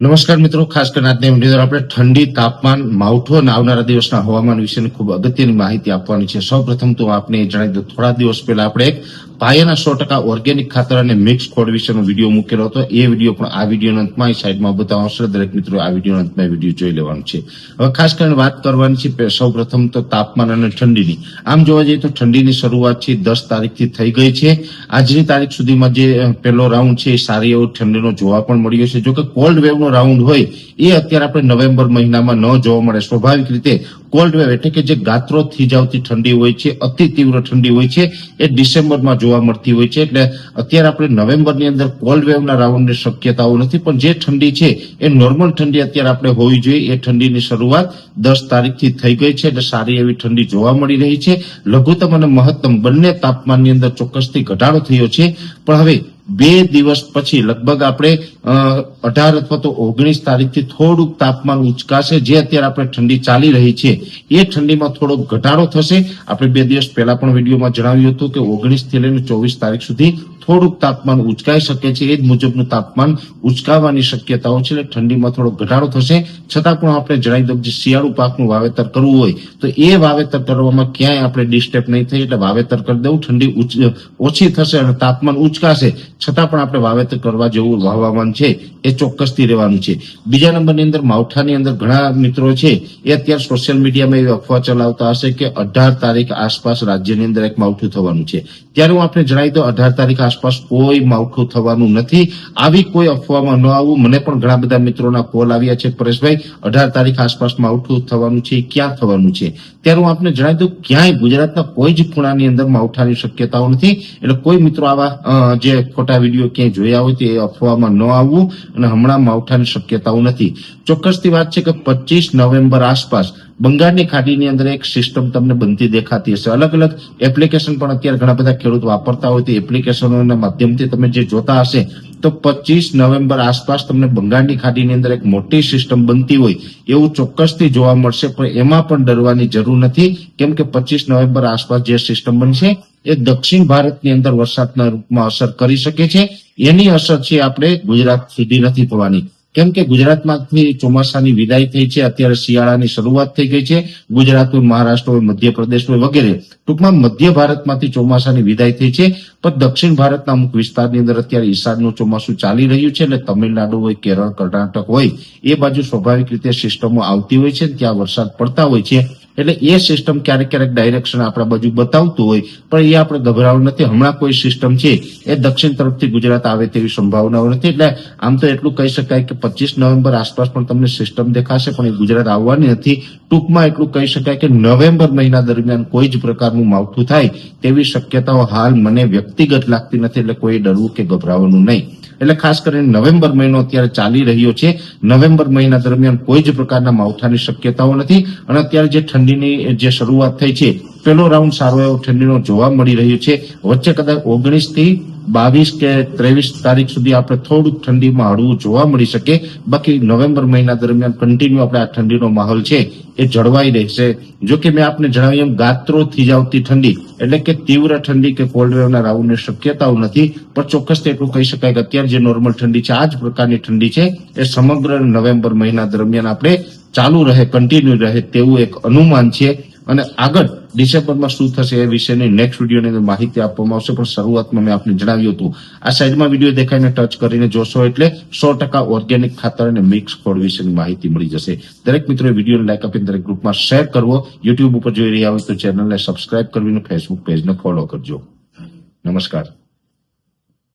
નમસ્કાર મિત્રો, ખાસ કરીને આજની વીડિયો આપણે ઠંડી, તાપમાન, માવઠું અને આવનારા દિવસના હવામાન વિશેની ખૂબ અગત્યની માહિતી આપવાની છે. સૌ પ્રથમ તો આપને જણાવી દઉં, થોડા દિવસ પહેલા આપણે એક પાયાના સો ટકા ઓર્ગેનિક ખાતર અને મિક્સ ખોડ વિશેનો વીડિયો મૂકેલો હતો. એ વીડિયો પણ આ વીડિયો અંતમાં સાઈડમાં બતાવવાનો છે દરેક મિત્રો આ વીડિયો અંતમાં વીડિયો જોઈ લેવાનો છે. હવે ખાસ કરીને વાત કરવાની છે સૌ પ્રથમ તો તાપમાન અને ઠંડીની. આમ જોવા જઈએ તો ઠંડીની શરૂઆત છે દસ તારીખથી થઈ ગઈ છે. આજની તારીખ સુધીમાં જે પહેલો રાઉન્ડ છે એ સારી એવો ઠંડીનો જોવા પણ મળ્યો છે. જોકે કોલ્ડ વેવનો રાઉન્ડ હોય, એ અત્યારે આપણે નવેમ્બર મહિનામાં ન જોવા મળે. સ્વાભાવિક રીતે કોલ્ડ વેવ એટલે કે જે ગાત્રો થીજાવતી ઠંડી હોય છે, અતિ તીવ્ર ઠંડી હોય છે, એ ડિસેમ્બરમાં જોવા મળતી હોય છે. એટલે અત્યારે આપણે નવેમ્બરની અંદર કોલ્ડ વેવના રાઉન્ડની શક્યતાઓ નથી, પણ જે ઠંડી છે, એ નોર્મલ ઠંડી અત્યારે આપણે હોવી જોઈએ. એ ઠંડીની શરૂઆત દસ તારીખથી થઈ ગઈ છે, એટલે સારી એવી ઠંડી જોવા મળી રહી છે. લઘુત્તમ અને મહત્તમ બંને તાપમાનની અંદર ચોક્કસથી ઘટાડો થયો છે. પણ હવે બે દિવસ પછી, લગભગ આપણે અઢાર અથવા તો ઓગણીસ તારીખથી થોડુંક તાપમાન ઉંચકાશે, જે અત્યારે આપણે ઠંડી ચાલી રહી છે, એ ઠંડીમાં થોડોક ઘટાડો થશે. આપણે બે દિવસ પહેલા પણ વિડીયોમાં જણાવ્યું હતું કે ઓગણીસથી લઈને ચોવીસ તારીખ સુધી થોડુંક તાપમાન ઉંચકાઈ શકે છે. એ જ મુજબનું તાપમાન ઉંચકાવાની શક્યતાઓ છે, એટલે ઠંડીમાં થોડો ઘટાડો થશે. છતાં પણ આપણે જણાવી દઉં જે શિયાળુ પાકનું વાવેતર કરવું હોય, તો એ વાવેતર કરવામાં ક્યાંય આપણે ડિસ્ટર્બ નહીં થઈ એટલે વાવેતર કરી દેવું ઠંડી ઓછી થશે અને તાપમાન ઉચકાશે. છતાં પણ આપણે વાવેતર કરવા જેવું હવામાન છે, એ ચોક્કસથી રહેવાનું છે. બીજા નંબરની અંદર માવઠાની અંદર ઘણા મિત્રો છે, એ અત્યારે સોશિયલ મીડિયામાં એવી અફવા ચલાવતા હશે કે અઢાર તારીખ આસપાસ રાજ્યની અંદર એક માવઠું થવાનું છે. ત્યારે હું આપણે જણાવી દઉં, અઢાર તારીખ આસપાસ કોઈ માવઠું થવાનું નથી. આવી કોઈ અફવામાં ન આવવું મને પણ ઘણા બધા મિત્રોના કોલ આવ્યા છે, પરેશભાઈ, અઢાર તારીખ આસપાસ માવઠું થવાનું છે, ક્યાં થવાનું છે? ત્યારે હું આપને જણાવી દઉં, ક્યાંય ગુજરાતના કોઈ જ ખૂણાની અંદર માવઠાની શક્યતાઓ નથી. એટલે કોઈ મિત્રો આવા જે ખોટા વીડિયો ક્યાંય જોયા હોય તો એ અફવામાં ન આવવું અને હમણાં માવઠાની શક્યતાઓ નથી. ચોક્કસથી વાત છે કે પચીસ નવેમ્બર આસપાસ બંગાળની ખાડીની અંદર એક સિસ્ટમ તમને બનતી દેખાતી હશે. અલગ અલગ એપ્લિકેશન પણ અત્યારે ઘણા બધા ખેડૂત વાપરતા હોય તો એપ્લિકેશનોના માધ્યમથી તમે જે જોતા હશે, તો પચીસ નવેમ્બર આસપાસ તમને બંગાળની ખાડીની અંદર એક મોટી સિસ્ટમ બનતી હોય એવું ચોક્કસથી જોવા મળશે, પણ એમાં પણ ડરવાની જરૂર નથી. કેમ કે પચીસ નવેમ્બર આસપાસ જે સિસ્ટમ બનશે, એ દક્ષિણ ભારતની અંદર વરસાદના રૂપમાં અસર કરી શકે છે. એની અસર છે આપણે ગુજરાત સુધી નથી થવાની કેમ કે ગુજરાતમાંથી ચોમાસાની વિદાય થઈ છે, અત્યારે શિયાળાની શરૂઆત થઈ ગઈ છે. ગુજરાત હોય મહારાષ્ટ્ર હોય મધ્યપ્રદેશ હોય વગેરે ટૂંકમાં મધ્ય ભારતમાંથી ચોમાસાની વિદાય થઈ છે, પણ દક્ષિણ ભારતના અમુક વિસ્તારની અંદર અત્યારે ઈશાનનું ચોમાસું ચાલી રહ્યું છે એટલે તમિલનાડુ હોય, કેરળ, કર્ણાટક હોય, એ બાજુ સ્વાભાવિક રીતે સિસ્ટમો આવતી હોય છે ત્યાં વરસાદ પડતા હોય છે. એટલે એ સિસ્ટમ ક્યારેક ક્યારેક ડાયરેક્શન આપણા બાજુ બતાવતું હોય, પણ એ આપણે ગભરાવું નથી. હમણાં કોઈ સિસ્ટમ છે, એ દક્ષિણ તરફથી ગુજરાત આવે તેવી સંભાવનાઓ નથી. એટલે આમ તો એટલું કહી શકાય કે પચીસ નવેમ્બર આસપાસ પણ તમને સિસ્ટમ દેખાશે, પણ એ ગુજરાત આવવાની નથી. ટૂંકમાં એટલું કહી શકાય કે નવેમ્બર મહિના દરમિયાન કોઈ જ પ્રકારનું માવઠું થાય તેવી શક્યતાઓ હાલ મને વ્યક્તિગત લાગતી નથી, એટલે કોઈ ડરવું કે ગભરાવાનું નહીં. એટલે ખાસ કરીને નવેમ્બર મહિનો અત્યારે ચાલી રહ્યો છે. નવેમ્બર મહિના દરમિયાન કોઈ જ પ્રકારના માવઠાની શક્યતાઓ નથી અને અત્યારે જે ઠંડીની જે શરૂઆત થઈ છે, પહેલો રાઉન્ડ સારો એવો ઠંડીનો જોવા મળી રહ્યો છે. વચ્ચે કદાચ ઓગણીસથી બાવીસ કે ત્રેવીસ તારીખ સુધી આપણે થોડુંક ઠંડીમાં હળવું જોવા મળી શકે. બાકી નવેમ્બર મહિના દરમિયાન કન્ટિન્યુ આપણે આ ઠંડીનો માહોલ છે એ જળવાઈ રહેશે. જો કે મેં આપને જણાવ્યું એમ ગાત્રો આવતી ઠંડી એટલે કે તીવ્ર ઠંડી કે કોલ્ડ વેવના રાઉન્ડની શક્યતાઓ નથી. પણ ચોક્કસ એટલું કહી શકાય કે અત્યારે જે નોર્મલ ઠંડી છે, આ જ પ્રકારની ઠંડી છે એ સમગ્ર નવેમ્બર મહિના દરમિયાન આપણે ચાલુ રહે કન્ટિન્યુ રહે તેવું એક અનુમાન છે. અને આગળ ડિસેમ્બરમાં શું થશે એ વિશેની નેક્સ્ટ વિડીયોની અંદર માહિતી આપવામાં આવશે. પણ શરૂઆતમાં મેં આપને જણાવ્યું હતું આ સાઈડમાં વીડિયો દેખાઈને ટચ કરીને જોશો એટલે સો ટકા ઓર્ગેનિક ખાતર અને મિક્સ ખોળ વિશેની માહિતી મળી જશે. દરેક મિત્રોએ વિડીયોને લાઈક આપીને દરેક ગ્રુપમાં શેર કરવો. યુટ્યુબ ઉપર જોઈ રહ્યા હોય તો ચેનલને સબસ્ક્રાઇબ કરવીને ફેસબુક પેજને ફોલો કરજો. નમસ્કાર.